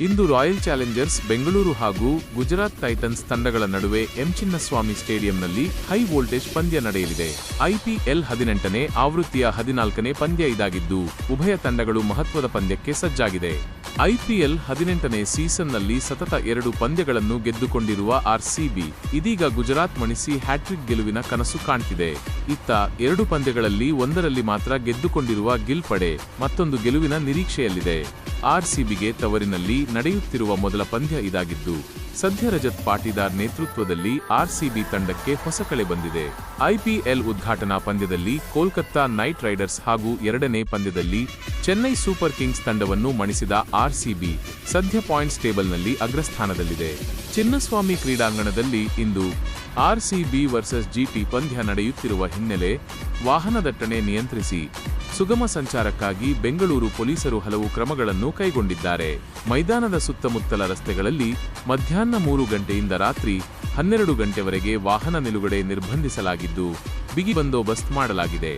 ಇಂದು royal Challengers Bengaluru ಹಾಗೂ Gujarat Titans ತಂಡಗಳ ನಡುವೆ ಎಂ ಚಿನ್ನಸ್ವಾಮಿ ಸ್ಟೇಡಿಯಂನಲ್ಲಿ ಹೈ ವೋಲ್ಟೇಜ್ ಪಂದ್ಯ ನಡೆಯಲಿದೆ. ಐಪಿಎಲ್ ಹದಿನೆಂಟನೇ ಆವೃತ್ತಿಯ ಹದಿನಾಲ್ಕನೇ ಪಂದ್ಯ ಇದಾಗಿದ್ದು, ಉಭಯ ತಂಡಗಳು ಮಹತ್ವದ ಪಂದ್ಯಕ್ಕೆ ಸಜ್ಜಾಗಿದೆ. ಐಪಿಎಲ್ ಹದಿನೆಂಟನೇ ಸೀಸನ್ನಲ್ಲಿ ಸತತ ಎರಡು ಪಂದ್ಯಗಳನ್ನು ಗೆದ್ದುಕೊಂಡಿರುವ ಆರ್ಸಿಬಿ ಇದೀಗ ಗುಜರಾತ್ ಮಣಿಸಿ ಹ್ಯಾಟ್ರಿಕ್ ಗೆಲುವಿನ ಕನಸು ಕಾಣ್ತಿದೆ. ಇತ್ತ ಎರಡು ಪಂದ್ಯಗಳಲ್ಲಿ ಒಂದರಲ್ಲಿ ಮಾತ್ರ ಗೆದ್ದುಕೊಂಡಿರುವ ಗಿಲ್ ಪಡೆ ಮತ್ತೊಂದು ಗೆಲುವಿನ ನಿರೀಕ್ಷೆಯಲ್ಲಿದೆ. ಆರ್ಸಿಬಿಗೆ ತವರಿನಲ್ಲಿ ನಡೆಯುತ್ತಿರುವ ಮೊದಲ ಪಂದ್ಯ ಇದಾಗಿದ್ದು, ಸದ್ಯ ರಜತ್ ಪಾಟೀದಾರ್ ನೇತೃತ್ವದಲ್ಲಿ ಆರ್ಸಿಬಿ ತಂಡಕ್ಕೆ ಹೊಸ ಕಳೆ ಬಂದಿದೆ. ಐಪಿಎಲ್ ಉದ್ಘಾಟನಾ ಪಂದ್ಯದಲ್ಲಿ ಕೋಲ್ಕತ್ತಾ ನೈಟ್ ರೈಡರ್ಸ್ ಹಾಗೂ ಎರಡನೇ ಪಂದ್ಯದಲ್ಲಿ ಚೆನ್ನೈ ಸೂಪರ್ ಕಿಂಗ್ಸ್ ತಂಡವನ್ನು ಮಣಿಸಿದ ಆರ್ಸಿಬಿ ಸದ್ಯ ಪಾಯಿಂಟ್ಸ್ ಟೇಬಲ್ನಲ್ಲಿ ಅಗ್ರಸ್ಥಾನದಲ್ಲಿದೆ. ಚಿನ್ನಸ್ವಾಮಿ ಕ್ರೀಡಾಂಗಣದಲ್ಲಿ ಇಂದು ಆರ್ಸಿಬಿ ವರ್ಸಸ್ ಜಿಟಿ ಪಂದ್ಯ ನಡೆಯುತ್ತಿರುವ ಹಿನ್ನೆಲೆ ವಾಹನ ದಟ್ಟಣೆ ನಿಯಂತ್ರಿಸಿ ಸುಗಮ ಸಂಚಾರಕ್ಕಾಗಿ ಬೆಂಗಳೂರು ಪೊಲೀಸರು ಹಲವು ಕ್ರಮಗಳನ್ನು ಕೈಗೊಂಡಿದ್ದಾರೆ. ಮೈದಾನದ ಸುತ್ತಮುತ್ತಲ ರಸ್ತೆಗಳಲ್ಲಿ ಮಧ್ಯಾಹ್ನ ಮೂರು ಗಂಟೆಯಿಂದ ರಾತ್ರಿ ಹನ್ನೆರಡು ಗಂಟೆವರೆಗೆ ವಾಹನ ನಿಲುಗಡೆ ನಿರ್ಬಂಧಿಸಲಾಗಿದ್ದು, ಬಿಗಿ ಬಂದೋಬಸ್ತ್ ಮಾಡಲಾಗಿದೆ.